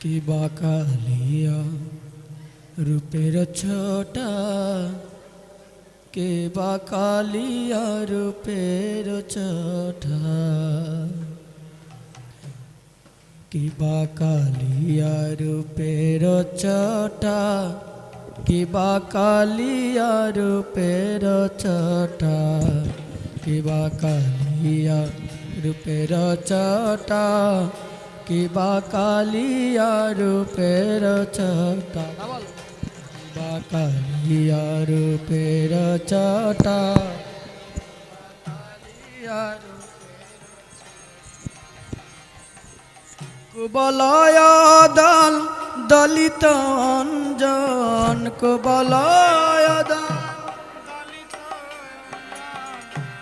কিবা কালিয়া রূপের ছোটা। কিবা কালিয়া রূপের ছোটা। কিবা কালিয়া রূপের চটা কিবা কালিয়া রূপের চটা কিবা কালিয়া রূপের চটা কিবা কালিয়া রূপের চটা কিবা কালিয়া রূপের চটা কুবলয় দল, দলিত অঞ্জন, কুবলয় দল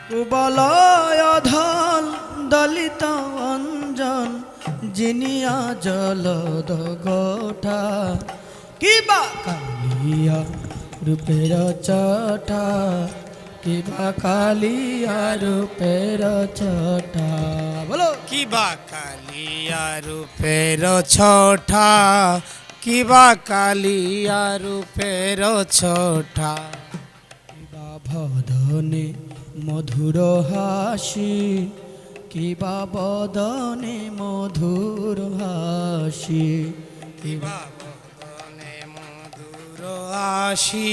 কুবলয় ধল দলিত অঞ্জন জিনিয়া জলদ গোঠা কিবা কালিয়া রূপের চটা কিবা কালিয়া রূপের চটা। বলো। কিবা কালিয়া রূপের ছোটা কিবা কালিয়া রূপের ছোটা কিবা ভদনে মধুর হাসি কিবা বদনে মধুর হাসি। কিবা বদনে মধুর হাসি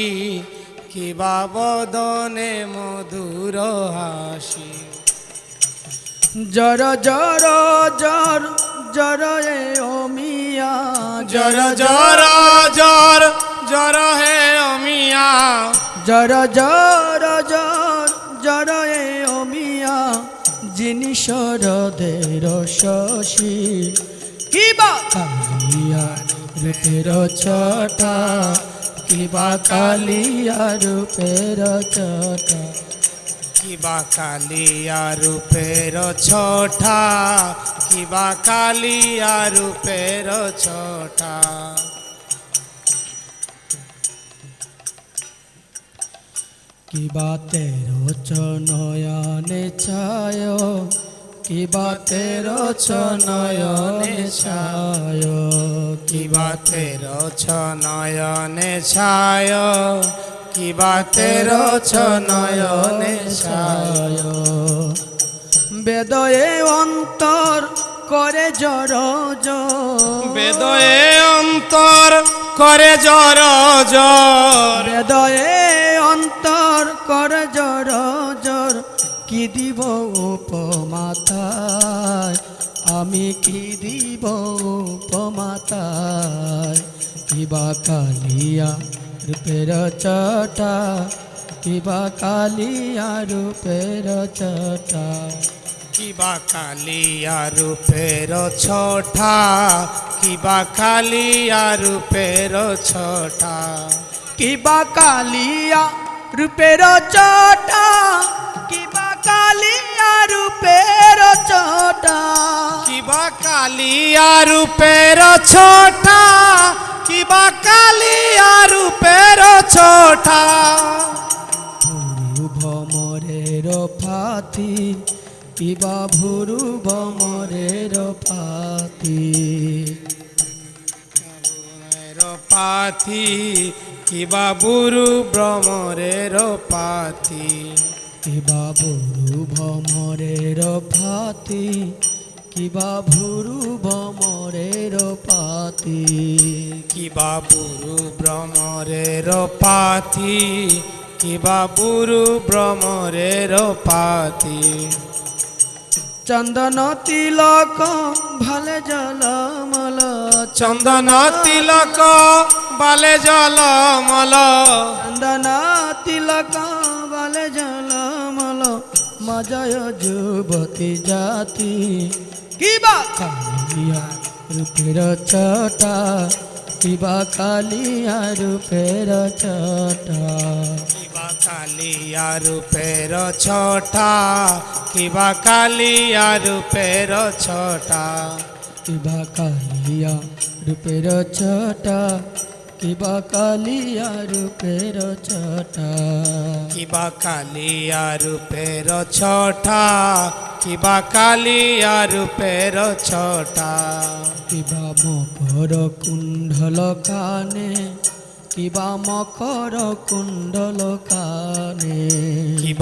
কিবা বদনে মধুর হাসি। জর জর জর জর এ অমিয়া জর জর জর জর হে অমিয়া জর জর জর জিনিস দের শশী। কিবা কালিয়া রূপের ছটা কিবা কালিয়া রূপের ছটা। কিবা কালিয়া রূপের ছোটা কিবা কালিয়া রূপের ছোটা। কিবা তেরো নয়নে ছায়? কিবা তেরো নয়নে ছায়? কিবা তের ছ ছায়? কিবা তের ছ নয়নে ছায়? বেদয়ে অন্তর করে জর বেদয়ে অন্তর করে জর জর কি দিব উপমাতায়? আমি কি দিব উপমাতায়? কিবা কালিয়া রূপের চটা কিবা কালিয়া রূপের চটা। কিবা কালিয়া রূপের ছোটা কিবা কালিয়া রূপের ছোটা কিবা কালিয়া রূপের চটা চটা কিবা কালিয়া রূপের ছোটা কিবা কালিয়া রূপের ছোটা। ভুরু ভমরের ফাতি কিবা ভুরু ভমরের ফাতি। পাথি কিবা বুরু ভ্রমরের পাথি কিবা ভুরু ভমরের ফাতি কিবা ভুরু ভমরের পাতি। কিবা বুরু ভ্রমরের পাথি কিবা বুরু ভ্রমরের পাথি চন্দন তিলক ভালে জলমল চন্দন তিলক বালে জল মল। চন্দন তিলক জলমল মজয় যুবতী জাতি। কিবা কালিয়া রূপের চটা কিবা কালিয়া রূপের চটা কিবা কালিয়া রূপের ছটা কিবা কালিয়া রূপের ছটা? কিবা কালিয়া রূপের চটা কিবা কালিয়া রূপের চটা কিবা কালিয়া রূপের ছটা। কিবা কালিয়া রূপের ছটা। কিবা মকর কুণ্ডল কানে কিবা মকর কুণ্ডল কানে। কিবা